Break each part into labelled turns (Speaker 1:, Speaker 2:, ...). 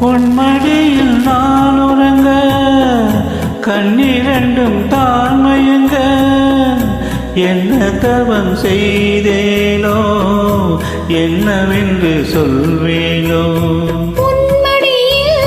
Speaker 1: பொன்மடியில் நான் உறங்க கண்ணிரண்டும் தான் மயங்க என்ன தவம் செய்தேனோ என்னவென்று சொல்வேனோ.
Speaker 2: உன்மடியில்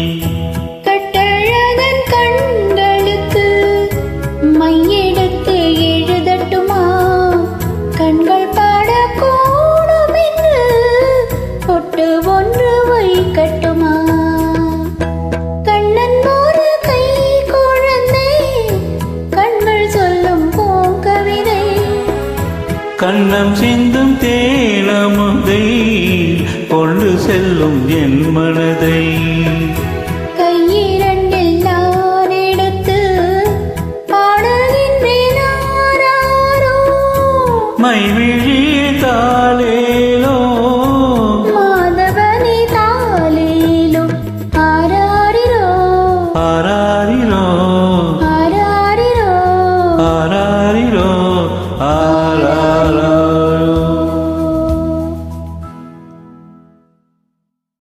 Speaker 1: வண்ணம் சிந்தும் தேனமுதை கொண்டு செல்லும் என் மனதை.